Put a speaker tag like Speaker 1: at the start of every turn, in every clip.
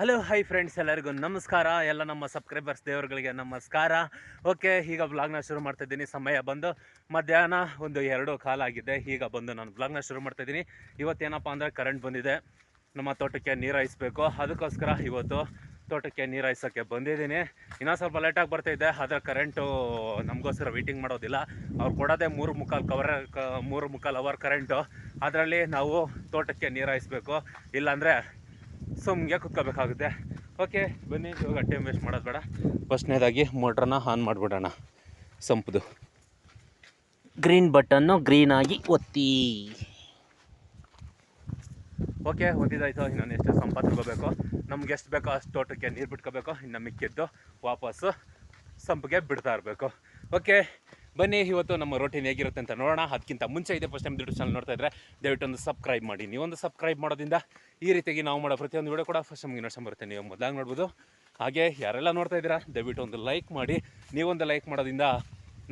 Speaker 1: Hello hi friends ಎಲ್ಲರಿಗೂ ನಮಸ್ಕಾರ. ಎಲ್ಲ ನಮ್ಮ ಸಬ್ಸ್ಕ್ರೈಬರ್ಸ್ ದೇವರುಗಳಿಗೆ ನಮಸ್ಕಾರ. ಓಕೆ ಈಗ ಬ್ಲಾಗ್ನ ಶುರು ಮಾಡ್ತಾ ಇದ್ದೀನಿ. ಸಮಯ ಬಂದು ಮಧ್ಯಾಹ್ನ ಒಂದು ಎರಡು ಕಾಲ ಆಗಿದೆ. ಈಗ ಬಂದು ನಾನು ಬ್ಲಾಗ್ನ ಶುರು ಮಾಡ್ತಾ ಇದ್ದೀನಿ. ಇವತ್ತೇನಪ್ಪ ಅಂದರೆ ಕರೆಂಟ್ ಬಂದಿದೆ. ನಮ್ಮ ತೋಟಕ್ಕೆ ನೀರು ಹಾಯಿಸ್ಬೇಕು. ಅದಕ್ಕೋಸ್ಕರ ಇವತ್ತು ತೋಟಕ್ಕೆ ನೀರು ಹಾಯಿಸೋಕ್ಕೆ ಬಂದಿದ್ದೀನಿ. ಇನ್ನೂ ಸ್ವಲ್ಪ ಲೇಟಾಗಿ ಬರ್ತಾಯಿದ್ದೆ ಆದರೆ ಕರೆಂಟು ನಮಗೋಸ್ಕರ ವೆಯ್ಟಿಂಗ್ ಮಾಡೋದಿಲ್ಲ. ಅವ್ರು ಕೊಡೋದೇ ಮೂರು ಮುಕ್ಕಾಲು ಕವರ್ ಮೂರು ಮುಕ್ಕಾಲು ಅವರ್ ಕರೆಂಟು ಅದರಲ್ಲಿ ನಾವು ತೋಟಕ್ಕೆ ನೀರು ಹಾಯಿಸ್ಬೇಕು. ಇಲ್ಲಾಂದರೆ ಸುಮ್ಗೆ ಕುತ್ಕೋಬೇಕಾಗುತ್ತೆ. ಓಕೆ ಬನ್ನಿ, ಇವಾಗ ಟೈಮ್ ವೇಸ್ಟ್ ಮಾಡೋದು ಬೇಡ. ಫಸ್ಟ್ನೇದಾಗಿ ಮೋಟ್ರನ್ನ ಆನ್ ಮಾಡಿಬಿಡೋಣ. ಸಂಪುದು. ಗ್ರೀನ್ ಬಟನ್ನು ಗ್ರೀನಾಗಿ ಒತ್ತಿ. ಓಕೆ ಒತ್ತಿದಾಯ್ತು. ಇನ್ನೊಂದು ಎಷ್ಟು ಸಂಪ ತಗೋಬೇಕು. ನಮ್ಗೆ ಎಷ್ಟು ಬೇಕೋ ಅಷ್ಟು ತೋಟಕ್ಕೆ ನೀರು ಬಿಟ್ಕೋಬೇಕು. ಇನ್ನು ಮಿಕ್ಕಿದ್ದು ವಾಪಸ್ಸು ಸಂಪಿಗೆ ಬಿಡ್ತಾ ಇರಬೇಕು. ಓಕೆ ಬನ್ನಿ, ಇವತ್ತು ನಮ್ಮ ರೊಟೀನ್ ಹೇಗಿರುತ್ತೆ ಅಂತ ನೋಡೋಣ. ಅದಕ್ಕಿಂತ ಮುಂಚೆ ಇದೆ ಫಸ್ಟ್ ಟೈಮ್ ಯೂಟ್ಯೂಬ್ ಚಾನಲ್ ನೋಡ್ತಾ ಇದ್ರೆ ದಯವಿಟ್ಟು ಒಂದು ಸಬ್ಸ್ಕ್ರೈಬ್ ಮಾಡಿ. ನೀವೊಂದು ಸಬ್ಸ್ಕ್ರೈಬ್ ಮಾಡೋದ್ರಿಂದ ಈ ರೀತಿಯಾಗಿ ನಾವು ಮಾಡೋ ಪ್ರತಿಯೊಂದು ವಿಡಿಯೋ ಕೂಡ ಫಸ್ಟ್ ನಮಗೆ ನೋಡ್ಸೋ ಬರುತ್ತೆ. ನೀವು ಮೊದಲಾಗಿ ನೋಡ್ಬೋದು. ಹಾಗೆ ಯಾರೆಲ್ಲ ನೋಡ್ತಾ ಇದ್ದೀರಾ, ದಯವಿಟ್ಟು ಒಂದು ಲೈಕ್ ಮಾಡಿ. ನೀವೊಂದು ಲೈಕ್ ಮಾಡೋದ್ರಿಂದ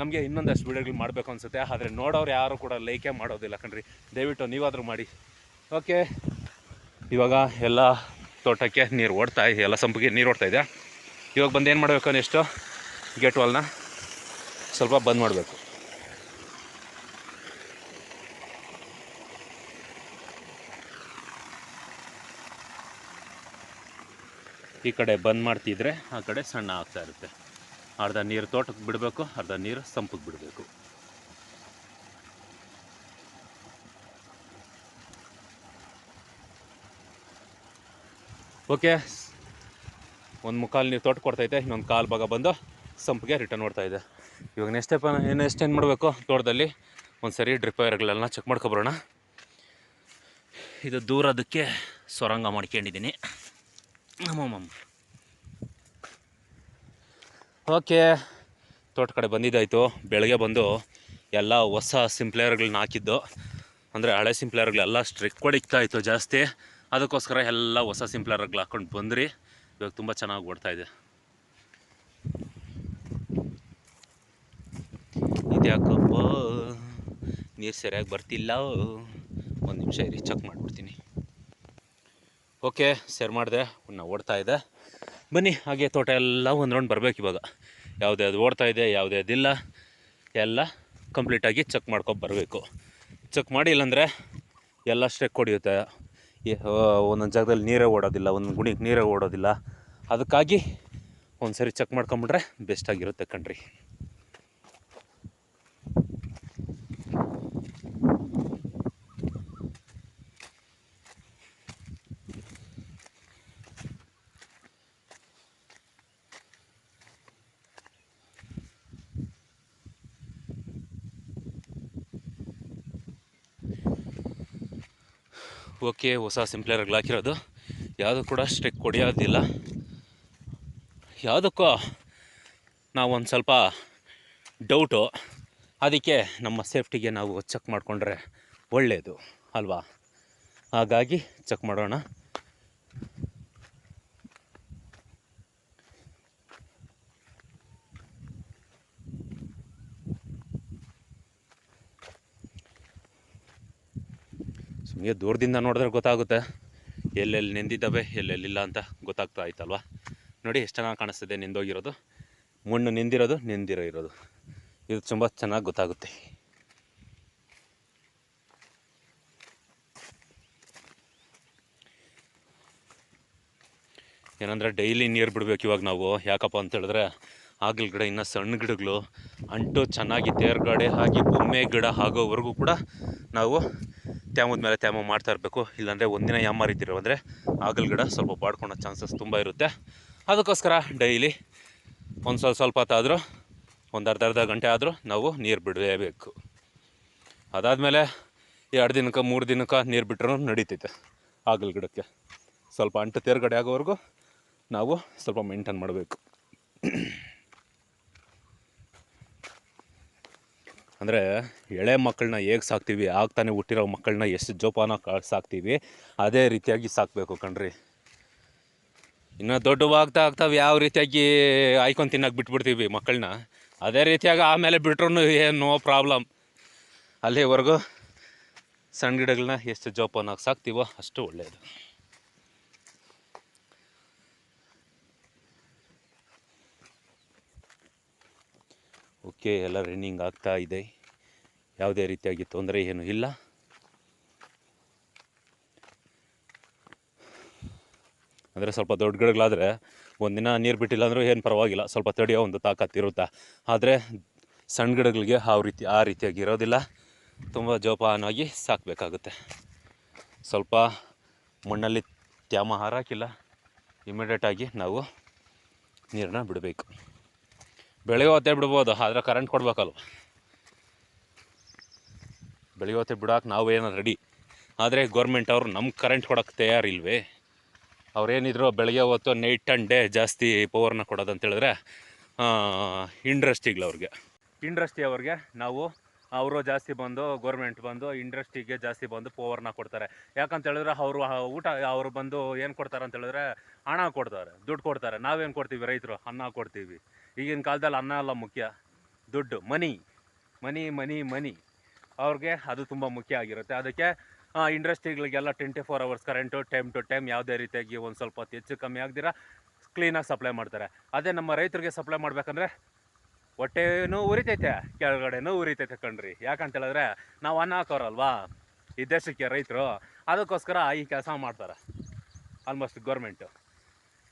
Speaker 1: ನಮಗೆ ಇನ್ನೊಂದಷ್ಟು ವೀಡಿಯೋಗಳು ಮಾಡಬೇಕು ಅನಿಸುತ್ತೆ. ಆದರೆ ನೋಡೋರು ಯಾರು ಕೂಡ ಲೈಕೇ ಮಾಡೋದಿಲ್ಲ ಕಣ್ರಿ. ದಯವಿಟ್ಟು ನೀವಾದರೂ ಮಾಡಿ. ಓಕೆ ಇವಾಗ ಎಲ್ಲ ತೋಟಕ್ಕೆ ನೀರು ಓಡ್ತಾ, ಎಲ್ಲ ಸಂಪಿಗೆ ನೀರು ಓಡ್ತಾ ಇದೆ. ಇವಾಗ ಬಂದು ಏನು ಮಾಡಬೇಕು ನೆಕ್ಸ್ಟು ಗೇಟ್ ವಾಲ್ನ ಸ್ವಲ್ಪ ಬಂದ್ ಮಾಡಬೇಕು. ಈ ಕಡೆ ಬಂದ್ ಮಾಡ್ತಿದ್ರೆ ಆ ಕಡೆ ಸಣ್ಣ ಆಗ್ತಾ ಇರುತ್ತೆ. ಅರ್ಧ ನೀರು ತೋಟಕ್ಕೆ ಬಿಡಬೇಕು, ಅರ್ಧ ನೀರು ಸಂಪಿಗೆ ಬಿಡಬೇಕು. ಓಕೆ, ಒಂದು ಮುಕ್ಕಾಲು ನೀರು ತೋಟ ಕೊಡ್ತೈತೆ, ಇನ್ನೊಂದು ಕಾಲು ಭಾಗ ಬಂದು ಸಂಪಿಗೆ ರಿಟರ್ನ್ ಮಾಡ್ತಾಯಿದ್ದೆ ಇವಾಗ ನೆಕ್ಸ್ಟ್ ಸ್ಟೆಪ್ ಏನು ನೆಕ್ಸ್ಟ್ ಏನು ಮಾಡಬೇಕು? ತೋಟದಲ್ಲಿ ಒಂದು ಸರಿ ಡ್ರಿಪ್ ವೈರ್ಗಳೆಲ್ಲ ಚೆಕ್ ಮಾಡ್ಕೊಬರೋಣ. ಇದು ದೂರ ಅದಕ್ಕೆ ಸೊರಂಗ ಮಾಡ್ಕೊಂಡಿದ್ದೀನಿ. ನಮ್ಮಮ್ಮ ಓಕೆ, ತೋಟ ಕಡೆ ಬಂದಿದ್ದಾಯಿತು. ಬೆಳಗ್ಗೆ ಬಂದು ಎಲ್ಲ ಹೊಸ ಸಿಂಪ್ಲೇಯರ್ಗಳನ್ನ ಹಾಕಿದ್ದು. ಅಂದರೆ ಹಳೆ ಸಿಂಪ್ಲೇಯರ್ಗಳೆಲ್ಲ ಸ್ಟ್ರಿಕ್ ಹೊಡಿತಾಯಿತ್ತು ಜಾಸ್ತಿ. ಅದಕ್ಕೋಸ್ಕರ ಎಲ್ಲ ಹೊಸ ಸಿಂಪ್ಲೇಯರ್ಗಳು ಹಾಕ್ಕೊಂಡು ಬಂದ್ರಿ. ಇವಾಗ ತುಂಬ ಚೆನ್ನಾಗಿ ಓಡ್ತಾ ಇದೆ ಇದ್ಯಾಕಪ್ಪ ನೀರು ಸರಿಯಾಗಿ ಬರ್ತಿಲ್ಲ. ಒಂದು ನಿಮಿಷ ಇರಿ ಚೆಕ್ ಮಾಡಿಬಿಡ್ತೀನಿ. ಓಕೆ ಸೇರ್ ಮಾಡಿದೆ, ಇನ್ನು ಓಡ್ತಾ ಇದೆ. ಬನ್ನಿ, ಹಾಗೆ ತೋಟ ಎಲ್ಲ ಒಂದು ರೌಂಡ್ ಬರಬೇಕು ಇವಾಗ. ಅದು ಓಡ್ತಾ ಇದೆ ಯಾವುದ್ಯಾವ್ದಿಲ್ಲ ಎಲ್ಲ ಕಂಪ್ಲೀಟಾಗಿ ಚೆಕ್ ಮಾಡ್ಕೊಂಡು ಬರಬೇಕು. ಚೆಕ್ ಮಾಡಿ, ಇಲ್ಲಾಂದರೆ ಎಲ್ಲ ಸ್ಟ್ರೆಕ್ ಹೊಡಿಯುತ್ತೆ ಒಂದೊಂದು ಜಾಗದಲ್ಲಿ ನೀರೇ ಓಡೋದಿಲ್ಲ, ಒಂದೊಂದು ಗುಣಿಗೆ ನೀರೇ ಓಡೋದಿಲ್ಲ. ಅದಕ್ಕಾಗಿ ಒಂದು ಸರಿ ಚೆಕ್ ಮಾಡ್ಕೊಂಬಿಟ್ರೆ ಬೆಸ್ಟಾಗಿರುತ್ತೆ ಕಣ್ರಿ. ಓಕೆ ಹೊಸ ಸಿಂಪ್ಲೇರ್ಗಳು ಹಾಕಿರೋದು. ಯಾವುದೂ ಕೂಡ ಸ್ಟ್ರಿಕ್ ಹೊಡೆಯೋದಿಲ್ಲ ಯಾವುದಕ್ಕೂ ನಾವು ಒಂದು ಸ್ವಲ್ಪ ಡೌಟು ಅದಕ್ಕೆ ನಮ್ಮ ಸೇಫ್ಟಿಗೆ ನಾವು ಚೆಕ್ ಮಾಡಿಕೊಂಡ್ರೆ ಒಳ್ಳೆಯದು ಅಲ್ವಾ? ಹಾಗಾಗಿ ಚೆಕ್ ಮಾಡೋಣ. ಸುಮ್ಮನೆ ದೂರದಿಂದ ನೋಡಿದ್ರೆ ಗೊತ್ತಾಗುತ್ತೆ. ಎಲ್ಲೆಲ್ಲಿ ನೆಂದಿದ್ದಾವೆ ಎಲ್ಲೆಲ್ಲಿಲ್ಲ ಅಂತ ಗೊತ್ತಾಗ್ತಾ ಆಯ್ತಲ್ವ? ನೋಡಿ, ಎಷ್ಟು ಚೆನ್ನಾಗಿ ಕಾಣಿಸ್ತಿದೆ ನೆಂದೋಗಿರೋದು. ಮಣ್ಣು ನೆಂದಿರೋದು, ನೆಂದಿರೋ ಇರೋದು. ಇದು ತುಂಬ ಚೆನ್ನಾಗಿ ಗೊತ್ತಾಗುತ್ತೆ. ಏನಂದರೆ, ಡೈಲಿ ನೀರು ಬಿಡಬೇಕು ಇವಾಗ ನಾವು. ಯಾಕಪ್ಪ ಅಂತ ಹೇಳಿದ್ರೆ ಆಗಲ್ ಗಿಡ, ಇನ್ನು ಸಣ್ಣ ಗಿಡಗಳು. ಅಂಟು ಚೆನ್ನಾಗಿ ತೇರ್ಗಡೆ ಆಗಿ ಬೊಮ್ಮೆ ಗಿಡ ಆಗೋವರೆಗೂ ಕೂಡ ನಾವು ತ್ಯಾಮದ ಮೇಲೆ ತ್ಯಾಮ ಮಾಡ್ತಾ ಇರಬೇಕು. ಇಲ್ಲಾಂದರೆ ಒಂದಿನ ಯಾಮಾರಿದ್ದೀರೋ ಅಂದರೆ ಆಗಲ್ ಗಿಡ ಸ್ವಲ್ಪ ಬಾಡ್ಕೊಳೋ ಚಾನ್ಸಸ್ ತುಂಬ ಇರುತ್ತೆ. ಅದಕ್ಕೋಸ್ಕರ ಡೈಲಿ ಒಂದು ಸ್ವಲ್ಪ ಸ್ವಲ್ಪ ಹೊತ್ತಾದರೂ ಒಂದು ಅರ್ಧ ಅರ್ಧ ಗಂಟೆ ಆದರೂ ನಾವು ನೀರು ಬಿಡಲೇಬೇಕು. ಅದಾದಮೇಲೆ ಎರಡು ದಿನಕ್ಕೆ, ಮೂರು ದಿನಕ್ಕೆ ನೀರು ಬಿಟ್ಟರೂ ನಡೀತೈತೆ ಆಗಲ್ ಗಿಡಕ್ಕೆ. ಸ್ವಲ್ಪ ಅಂಟು ತೇರ್ಗಡೆ ಆಗೋವರೆಗೂ ನಾವು ಸ್ವಲ್ಪ ಮೇಂಟೈನ್ ಮಾಡಬೇಕು. ಅಂದರೆ ಎಳೆ ಮಕ್ಕಳನ್ನ ಹೇಗೆ ಸಾಕ್ತೀವಿ ಆಗ್ತಾನೆ ಹುಟ್ಟಿರೋ ಮಕ್ಕಳನ್ನ ಎಷ್ಟು ಜೋಪಾನ ಸಾಕ್ತೀವಿ, ಅದೇ ರೀತಿಯಾಗಿ ಸಾಕಬೇಕು ಕಣ್ರಿ. ಇನ್ನು ದೊಡ್ಡವಾಗ್ತಾ ಆಗ್ತಾವೆ ಯಾವ ರೀತಿಯಾಗಿ ಆಯ್ಕೊಂಡು ತಿನ್ನಕ್ಕೆ ಬಿಟ್ಬಿಡ್ತೀವಿ ಮಕ್ಕಳನ್ನ ಅದೇ ರೀತಿಯಾಗಿ ಆಮೇಲೆ ಬಿಟ್ರೂ ಏನು ನೋ ಪ್ರಾಬ್ಲಮ್. ಅಲ್ಲಿವರೆಗೂ ಸಣ್ಣ ಗಿಡಗಳನ್ನ ಎಷ್ಟು ಜೋಪಾನಾಗಿ ಸಾಕ್ತೀವೋ ಅಷ್ಟು ಒಳ್ಳೆಯದು ಓಕೆ, ಎಲ್ಲ ರನ್ನಿಂಗ್ ಆಗ್ತಾ ಇದೆ. ಯಾವುದೇ ರೀತಿಯಾಗಿ ತೊಂದರೆ ಏನು ಇಲ್ಲ. ಅಂದರೆ ಸ್ವಲ್ಪ ದೊಡ್ಡ ಗಿಡಗಳಾದರೆ ಒಂದಿನ ನೀರು ಬಿಟ್ಟಿಲ್ಲ ಅಂದರೂ ಏನು ಪರವಾಗಿಲ್ಲ, ಸ್ವಲ್ಪ ತಡೆಯೋ ಒಂದು ತಾಕತ್ತು ಇರುತ್ತೆ? ಆದರೆ ಸಣ್ಣ ಗಿಡಗಳಿಗೆ ಆ ರೀತಿ ಆ ರೀತಿಯಾಗಿ ಇರೋದಿಲ್ಲ. ತುಂಬ ಜೋಪಾನವಾಗಿ ಸಾಕಬೇಕಾಗುತ್ತೆ. ಸ್ವಲ್ಪ ಮಣ್ಣಲ್ಲಿ ತ್ಯಾಮ ಹಾರಾಕಿಲ್ಲ. ಇಮಿಡಿಯೇಟಾಗಿ ನಾವು ನೀರನ್ನ ಬಿಡಬೇಕು. ಬೆಳೆಯೋ ಹೊತ್ತೇ ಬಿಡ್ಬೋದು, ಆದರೆ ಕರೆಂಟ್ ಕೊಡ್ಬೇಕಲ್ವ? ಬೆಳೆಯೋ ಹೊತ್ತೆ ಬಿಡೋಕೆ ನಾವು ಏನೋ ರೆಡಿ ಆದರೆ ಗೌರ್ಮೆಂಟ್ ಅವರು ನಮ್ಗೆ ಕರೆಂಟ್ ಕೊಡೋಕ್ಕೆ ತಯಾರಿಲ್ವೇ? ಅವ್ರೇನಿದ್ರು ಬೆಳಗ್ಗೆ ಹೊತ್ತು ನೈಟ್ ಆ್ಯಂಡ್ ಡೇ ಜಾಸ್ತಿ ಪವರ್ನ ಕೊಡೋದು ಅಂತೇಳಿದ್ರೆ ಇಂಡಸ್ಟ್ರಿಗಳು ಅವ್ರಿಗೆ. ಇಂಡಸ್ಟ್ರಿ ಅವ್ರಿಗೆ ನಾವು ಅವರು ಜಾಸ್ತಿ ಬಂದು ಗೌರ್ಮೆಂಟ್ ಬಂದು ಇಂಡಸ್ಟ್ರಿಗೆ ಜಾಸ್ತಿ ಬಂದು ಪವರ್ನ ಕೊಡ್ತಾರೆ. ಯಾಕಂತ ಹೇಳಿದ್ರೆ ಅವರು ಊಟ, ಅವರು ಬಂದು ಏನು ಕೊಡ್ತಾರೆ ಅಂತ ಹೇಳಿದ್ರೆ ಹಣ ಕೊಡ್ತಾರೆ, ದುಡ್ಡು ಕೊಡ್ತಾರೆ. ನಾವೇನು ಕೊಡ್ತೀವಿ ರೈತರು? ಅನ್ನ ಕೊಡ್ತೀವಿ. ಈಗಿನ ಕಾಲದಲ್ಲಿ ಅನ್ನ ಅಲ್ಲ ಮುಖ್ಯ. ದುಡ್ಡು, ಮನಿ ಮನಿ ಮನಿ ಮನಿ. ಅವ್ರಿಗೆ ಅದು ತುಂಬ ಮುಖ್ಯ ಆಗಿರುತ್ತೆ. ಅದಕ್ಕೆ ಇಂಡಸ್ಟ್ರಿಗಳಿಗೆಲ್ಲ twenty four hours current time to time ಯಾವುದೇ ರೀತಿಯಾಗಿ ಒಂದು ಸ್ವಲ್ಪ ಹೊತ್ತು ಹೆಚ್ಚು ಕಮ್ಮಿ ಆಗದಿರ ಕ್ಲೀನಾಗಿ ಸಪ್ಲೈ ಮಾಡ್ತಾರೆ. ಅದೇ ನಮ್ಮ ರೈತರಿಗೆ ಸಪ್ಲೈ ಮಾಡಬೇಕಂದ್ರೆ ಹೊಟ್ಟೆನೂ ಉರಿತೈತೆ, ಕೆಳಗಡೆನೂ ಉರಿತೈತೆ ಕಣ್ರಿ. ಯಾಕಂತ ಹೇಳಿದ್ರೆ ನಾವು ಅನ್ನ ಹಾಕೋರಲ್ವಾ? ಈ ದೇಶಕ್ಕೆ ರೈತರು. ಅದಕ್ಕೋಸ್ಕರ ಈ ಕೆಲಸ ಮಾಡ್ತಾರೆ. ಆಲ್ಮೋಸ್ಟ್ ಗೌರ್ಮೆಂಟು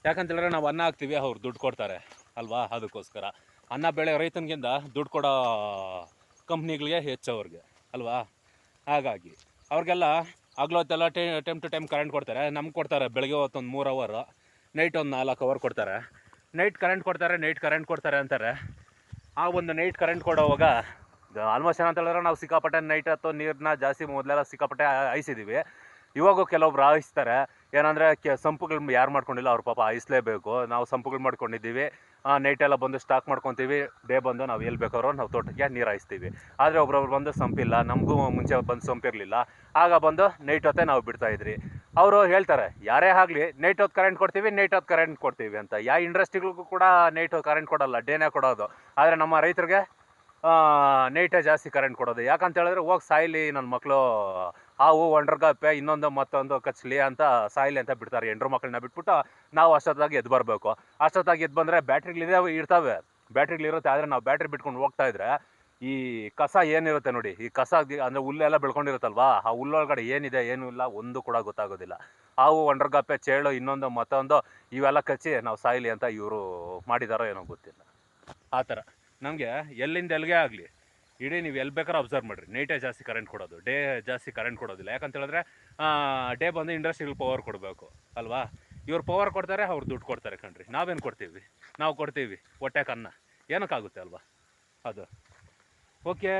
Speaker 1: ಯಾಕಂತೇಳಿದ್ರೆ ನಾವು ಅನ್ನ ಹಾಕ್ತೀವಿ, ಅವ್ರು ದುಡ್ಡು ಕೊಡ್ತಾರೆ. ಅಲ್ವಾ? ಅದಕ್ಕೋಸ್ಕರ. ಅನ್ನ ಬೆಳೆ ರೈತನಿಗಿಂತ ದುಡ್ಡು ಕೊಡೋ ಕಂಪ್ನಿಗಳಿಗೆ ಹೆಚ್ಚು ಅವ್ರಿಗೆ, ಅಲ್ವಾ? ಹಾಗಾಗಿ, ಅವ್ರಿಗೆಲ್ಲ ಆಗ್ಲೋತ್ತೆಲ್ಲ ಟೈ ಟೈಮ್ ಟು ಟೈಮ್ ಕರೆಂಟ್ ಕೊಡ್ತಾರೆ. ನಮ್ಗೆ ಕೊಡ್ತಾರೆ, ಬೆಳಗ್ಗೆ ಹೊತ್ತೊಂದು ಮೂರು ಅವರು ನೈಟ್ ಒಂದು ನಾಲ್ಕು ಅವರ್ ಕೊಡ್ತಾರೆ. ನೈಟ್ ಕರೆಂಟ್ ಕೊಡ್ತಾರೆ ನೈಟ್ ಕರೆಂಟ್ ಕೊಡ್ತಾರೆ ಅಂತಾರೆ. ಆ ಒಂದು ನೈಟ್ ಕರೆಂಟ್ ಕೊಡೋವಾಗ ಆಲ್ಮೋಸ್ಟ್ ಏನಂತ ಹೇಳಿದ್ರೆ ನಾವು ಸಿಕ್ಕಾಪಟ್ಟೆ ನೈಟ್ ಅಥವಾ ನೀರನ್ನ ಜಾಸ್ತಿ ಮೊದಲೆಲ್ಲ ಸಿಕ್ಕಾಪಟ್ಟೆ ಹಾಯಿಸಿದ್ದೀವಿ ಇವಾಗೂ ಕೆಲವೊಬ್ರು ಹಾಯಿಸ್ತಾರೆ. ಏನಂದರೆ ಕೆ ಸಂಪುಗಳು ಯಾರು ಮಾಡ್ಕೊಂಡಿಲ್ಲ ಅವ್ರ ಪಾಪ ಹಾಯಿಸ್ಲೇಬೇಕು ನಾವು ಸಂಪುಗಳು ಮಾಡ್ಕೊಂಡಿದ್ದೀವಿ. ನೈಟ್ ಎಲ್ಲ ಬಂದು ಸ್ಟಾಕ್ ಮಾಡ್ಕೊತೀವಿ. ಡೇ ಬಂದು ನಾವು ಎಲ್ಲಿ ಬೇಕಾದ್ರೂ ನಾವು ತೋಟಕ್ಕೆ ನೀರು ಹಾಯಿಸ್ತೀವಿ. ಆದರೆ ಒಬ್ರೊಬ್ರು ಬಂದು ಸಂಪಿಲ್ಲ, ನಮಗೂ ಮುಂಚೆ ಬಂದು ಸಂಪಿರಲಿಲ್ಲ. ಆಗ ಬಂದು ನೈಟ್ ಹೊತ್ತೇ ನಾವು ಬಿಡ್ತಾ ಇದ್ರಿ. ಅವರು ಹೇಳ್ತಾರೆ, ಯಾರೇ ಆಗಲಿ ನೈಟ್ ಹೊತ್ತು ಕರೆಂಟ್ ಕೊಡ್ತೀವಿ ನೈಟ್ ಹೊತ್ತು ಕರೆಂಟ್ ಕೊಡ್ತೀವಿ ಅಂತ. ಯಾವ ಇಂಡಸ್ಟ್ರಿಗಳಿಗೂ ಕೂಡ ನೈಟ್ ಕರೆಂಟ್ ಕೊಡಲ್ಲ, ಡೇನೇ ಕೊಡೋದು. ಆದರೆ ನಮ್ಮ ರೈತರಿಗೆ ನೈಟೇ ಜಾಸ್ತಿ ಕರೆಂಟ್ ಕೊಡೋದು. ಯಾಕಂತ ಹೇಳಿದ್ರೆ ಹೋಗಿ ಸಾಯಿಲಿ ನನ್ನ ಮಕ್ಕಳು ಹಾವು ಒಂಡ್ರಗಪ್ಪೆ ಇನ್ನೊಂದು ಮತ್ತೊಂದು ಕಚ್ಲಿ ಅಂತ ಸಾಯಿಲಿ ಅಂತ ಬಿಡ್ತಾರೆ ಹೆಂಡ್ರು ಮಕ್ಕಳನ್ನ ಬಿಟ್ಬಿಟ್ಟು ನಾವು ಅಷ್ಟೊತ್ತಾಗಿ ಎದ್ದು ಬರಬೇಕು. ಅಷ್ಟೊತ್ತಾಗಿ ಎದ್ದು ಬಂದರೆ ಬ್ಯಾಟ್ರಿಗಳಿದೆ ಇರ್ತವೆ. ಬ್ಯಾಟ್ರಿಗಳಿರುತ್ತೆ ಆದರೆ ನಾವು ಬ್ಯಾಟ್ರಿ ಬಿಟ್ಕೊಂಡು ಹೋಗ್ತಾ ಇದ್ರೆ ಈ ಕಸ ಏನಿರುತ್ತೆ ನೋಡಿ, ಈ ಕಸ ಅಂದರೆ ಹುಲ್ಲೆಲ್ಲ ಬೆಳ್ಕೊಂಡಿರುತ್ತಲ್ವಾ? ಆ ಹುಲ್ಲೊಳಗಡೆ ಏನಿದೆ, ಏನೂ ಇಲ್ಲ, ಒಂದು ಕೂಡ ಗೊತ್ತಾಗೋದಿಲ್ಲ. ಹಾವು ಒಂಡ್ರಗಪ್ಪೆ ಚೇಳು, ಇನ್ನೊಂದು, ಮತ್ತೊಂದು, ಇವೆಲ್ಲ ಕಚ್ಚಿ ನಾವು ಸಾಯಿಲಿ ಅಂತ ಇವರು ಮಾಡಿದಾರೋ ಏನೋ ಗೊತ್ತಿಲ್ಲ. ಆ ಥರ. ನಮಗೆ ಎಲ್ಲಿಂದ ಎಲ್ಲಿಗೆ ಆಗಲಿ? ಇಡೀ ನೀವು ಎಲ್ಲಿ ಬೇಕಾದ್ರೂ ಅಬ್ಸರ್ವ್ ಮಾಡಿರಿ. ನೈಟೇ ಜಾಸ್ತಿ ಕರೆಂಟ್ ಕೊಡೋದು ಡೇ ಜಾಸ್ತಿ ಕರೆಂಟ್ ಕೊಡೋದಿಲ್ಲ. ಯಾಕಂತ ಹೇಳಿದ್ರೆ ಡೇ ಬಂದು ಇಂಡಸ್ಟ್ರಿಗಳು ಪವರ್ ಕೊಡಬೇಕು, ಅಲ್ವಾ? ಇವ್ರು ಪವರ್ ಕೊಡ್ತಾರೆ, ಅವ್ರು ದುಡ್ಡು ಕೊಡ್ತಾರೆ ಕಣ್ರಿ. ನಾವೇನು ಕೊಡ್ತೀವಿ? ನಾವು ಕೊಡ್ತೀವಿ, ಹೊಟ್ಟೆ ಕನ್ನ. ಏನಕ್ಕಾಗುತ್ತೆ ಅಲ್ವಾ? ಅದು. ಓಕೆ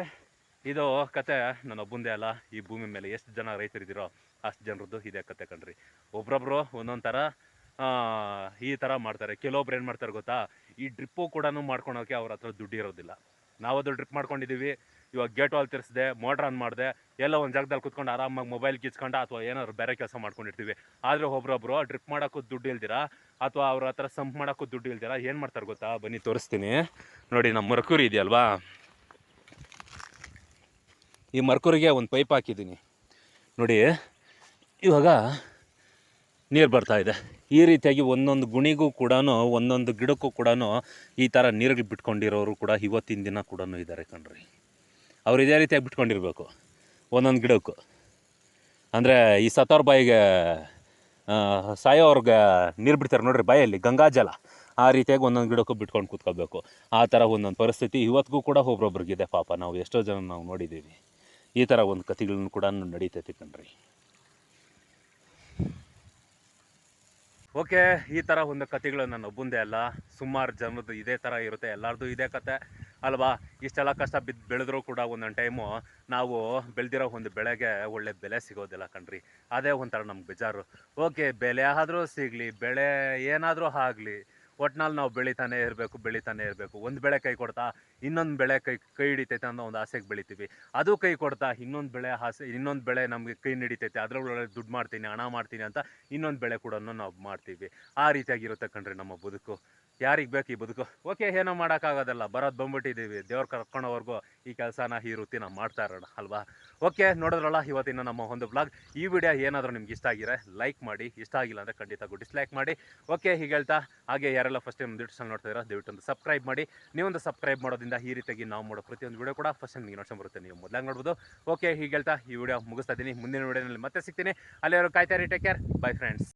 Speaker 1: ಇದು ಕತೆ ನನ್ನ ಒಬ್ಬಂದೇ ಅಲ್ಲ. ಈ ಭೂಮಿ ಮೇಲೆ ಎಷ್ಟು ಜನ ರೈತರಿದ್ದೀರೋ ಅಷ್ಟು ಜನರದ್ದು ಇದೇ ಕತೆ ಕಣ್ರಿ. ಒಬ್ರೊಬ್ರು ಒಂದೊಂದು ಥರ ಈ ಥರ ಮಾಡ್ತಾರೆ. ಕೆಲವೊಬ್ರು ಏನು ಮಾಡ್ತಾರೆ ಗೊತ್ತಾ? ಈ ಡ್ರಿಪ್ಪು ಕೂಡ ಮಾಡ್ಕೊಳೋಕೆ ಅವ್ರ ಹತ್ರ ದುಡ್ಡು ಇರೋದಿಲ್ಲ. ನಾವದು ಡ್ರಿಪ್ ಮಾಡ್ಕೊಂಡಿದ್ದೀವಿ ಇವಾಗ ಗೇಟ್ ವಾಲ್ ತಿರ್ಸಿದೆ, ಮೋಟ್ರ್ ಆನ್ ಮಾಡಿದೆ, ಎಲ್ಲ ಒಂದು ಜಾಗದಲ್ಲಿ ಕುತ್ಕೊಂಡು ಆರಾಮಾಗಿ ಮೊಬೈಲ್ ಕಿಚ್ಕೊಂಡು ಅಥವಾ ಏನಾದ್ರು ಬೇರೆ ಕೆಲಸ ಮಾಡ್ಕೊಂಡಿರ್ತೀವಿ. ಆದರೆ ಒಬ್ರೊಬ್ರು ಡ್ರಿಪ್ ಮಾಡೋಕ್ಕೂ ದುಡ್ಡು ಇಲ್ದಿರಾ? ಅಥವಾ ಅವ್ರ ಹತ್ರ ಸಂಪ್ ಮಾಡೋಕ್ಕೂ ದುಡ್ಡು ಇಲ್ದಿರಾ? ಏನು ಮಾಡ್ತಾರೆ ಗೊತ್ತಾ? ಬನ್ನಿ ತೋರಿಸ್ತೀನಿ. ನೋಡಿ ನಮ್ಮ ಮರ್ಕೂರಿ ಇದೆಯಲ್ವಾ? ಈ ಮರ್ಕೂರಿಗೆ ಒಂದು ಪೈಪ್ ಹಾಕಿದ್ದೀನಿ. ನೋಡಿ, ಇವಾಗ ನೀರು ಬರ್ತಾ ಇದೆ. ಈ ರೀತಿಯಾಗಿ ಒಂದೊಂದು ಗುಣಿಗೂ ಕೂಡ ಒಂದೊಂದು ಗಿಡಕ್ಕೂ ಕೂಡ ಈ ಥರ ನೀರುಗಳು ಬಿಟ್ಕೊಂಡಿರೋರು ಕೂಡ ಇವತ್ತಿನ ದಿನ ಕೂಡ ಇದ್ದಾರೆ ಕಣ್ರಿ. ಅವ್ರು ಇದೇ ರೀತಿಯಾಗಿ ಬಿಟ್ಕೊಂಡಿರಬೇಕು, ಒಂದೊಂದು ಗಿಡಕ್ಕೂ. ಅಂದರೆ ಈ ಸತ್ತವ್ರ ಬಾಯಿಗೆ ಸಾಯೋರ್ಗೆ ನೀರು ಬಿಡ್ತಾರೆ ನೋಡ್ರಿ ಬಾಯಲ್ಲಿ ಗಂಗಾಜಲ ಆ ರೀತಿಯಾಗಿ ಒಂದೊಂದು ಗಿಡಕ್ಕೂ ಬಿಟ್ಕೊಂಡು ಕೂತ್ಕೋಬೇಕು ಆ ಥರ ಒಂದೊಂದು ಪರಿಸ್ಥಿತಿ ಇವತ್ತಿಗೂ ಕೂಡ ಒಬ್ರೊಬ್ರಿಗಿದೆ ಪಾಪ. ನಾವು ಎಷ್ಟೋ ಜನ ನಾವು ನೋಡಿದ್ದೀವಿ. ಈ ಥರ ಒಂದು ಕಥೆಗಳನ್ನು ಕೂಡ ನಡೀತೈತಿ ಕಣ್ರಿ. ಓಕೆ, ಈ ಥರ ಒಂದು ಕಥೆಗಳು ನಾನು ಒಬ್ಬಂದೇ ಅಲ್ಲ. ಸುಮಾರು ಜನರದ್ದು ಇದೇ ಥರ ಇರುತ್ತೆ ಎಲ್ಲರದ್ದು ಇದೇ ಕತೆ. ಅಲ್ವಾ? ಇಷ್ಟೆಲ್ಲ ಕಷ್ಟ ಬಿದ್ದು ಬೆಳೆದ್ರೂ ಕೂಡ ಒಂದೊಂದು ಟೈಮು ನಾವು ಬೆಳೆದಿರೋ ಒಂದು ಬೆಳೆಗೆ ಒಳ್ಳೆ ಬೆಲೆ ಸಿಗೋದಿಲ್ಲ ಕಣ್ರಿ. ಅದೇ ಒಂಥರ ನಮ್ಗೆ ಬೇಜಾರು. ಓಕೆ, ಬೆಲೆ ಆದರೂ ಸಿಗಲಿ, ಬೆಳೆ ಏನಾದರೂ ಆಗಲಿ ಒಟ್ನಲ್ಲಿ ನಾವು ಬೆಳಿತಾನೆ ಇರಬೇಕು ಬೆಳಿತಾನೆ ಇರಬೇಕು. ಒಂದು ಬೆಳೆ ಕೈ ಕೊಡ್ತಾ, ಇನ್ನೊಂದು ಬೆಳೆ ಕೈ ಕೈ ಹಿಡಿತೈತೆ ಅನ್ನೋ ಒಂದು ಆಸೆಗೆ ಬೆಳಿತೀವಿ. ಅದು ಕೈ ಕೊಡ್ತಾ, ಇನ್ನೊಂದು ಬೆಳೆ ಆಸೆ, ಇನ್ನೊಂದು ಬೆಳೆ ನಮಗೆ ಕೈ ಹಿಡಿತೈತೆ ಅದರೊಳಗೆ ದುಡ್ಡು ಮಾಡ್ತೀನಿ, ಹಣ ಮಾಡ್ತೀನಿ ಅಂತ ಇನ್ನೊಂದು ಬೆಳೆ ಕೂಡ ನಾವು ಮಾಡ್ತೀವಿ. ಆ ರೀತಿಯಾಗಿರುತ್ತೆ ಕಣ್ರಿ ನಮ್ಮ ಬದುಕು. ಯಾರಿಗೆ ಬೇಕು ಈ ಬದುಕು? ಓಕೆ, ಏನೋ ಮಾಡೋಕ್ಕಾಗೋದಲ್ಲ. ಬರೋದು ಬಂದ್ಬಿಟ್ಟಿದ್ದೀವಿ ದೇವ್ರು ಕರ್ಕೊಂಡೋವರೆಗೂ ಈ ಕೆಲಸನ ಈ ವೃತ್ತಿ ನಾವು ಮಾಡ್ತಾ ಇರೋಣ, ಅಲ್ವಾ? ಓಕೆ, ನೋಡಿದ್ರಲ್ಲ, ಇವತ್ತಿನ ನಮ್ಮ ಒಂದು ಬ್ಲಾಗ್ ಈ ವಿಡಿಯೋ ಏನಾದರೂ ನಿಮ್ಗೆ ಇಷ್ಟ ಆಗಿರೋ ಲೈಕ್ ಮಾಡಿ. ಇಷ್ಟ ಆಗಿಲ್ಲ ಅಂದರೆ ಖಂಡಿತ ಡಿಸ್ಲೈಕ್ ಮಾಡಿ. ಓಕೆ, ಹೀಗೆ ಹೇಳ್ತಾ, ಹಾಗೆ ಯಾರೆಲ್ಲ ಫಸ್ಟ್ ಟೈಮ್ ಚಾನಲ್ ನೋಡ್ತಾ ಇರೋ ದಯವಿಟ್ಟು ಒಂದು ಸಬ್ಸ್ಕ್ರೈಬ್ ಮಾಡಿ. ನೀವೊಂದು ಸಬ್ಸ್ಕ್ರೈಬ್ ಮಾಡೋದ್ರಿಂದ ಈ ರೀತಿಯಾಗಿ ನಾವು ಮಾಡೋ ಪ್ರತಿಯೊಂದು ವಿಡಿಯೋ ಕೂಡ ಫಸ್ಟ್ ನಿಮಗೆ ನೋಡ್ಕೊಂಡು ಬರುತ್ತೆ. ನೀವು ಮೊದಲೇ ನೋಡ್ಬೋದು. ಓಕೆ, ಹೀಗೆ ಹೇಳ್ತಾ, ಈ ವಿಡಿಯೋ ಮುಗಿಸ್ತಾ ಇದ್ದೀನಿ. ಮುಂದಿನ ವಿಡಿಯೋನಲ್ಲಿ ಮತ್ತೆ ಸಿಗ್ತೀನಿ. ಅಲ್ಲಿವರು ಕಾಯ್ತಾ ಕಾಯ್ತಾರೆ ಟೇಕ್ ಕೇರ್ ಬೈ ಫ್ರೆಂಡ್ಸ್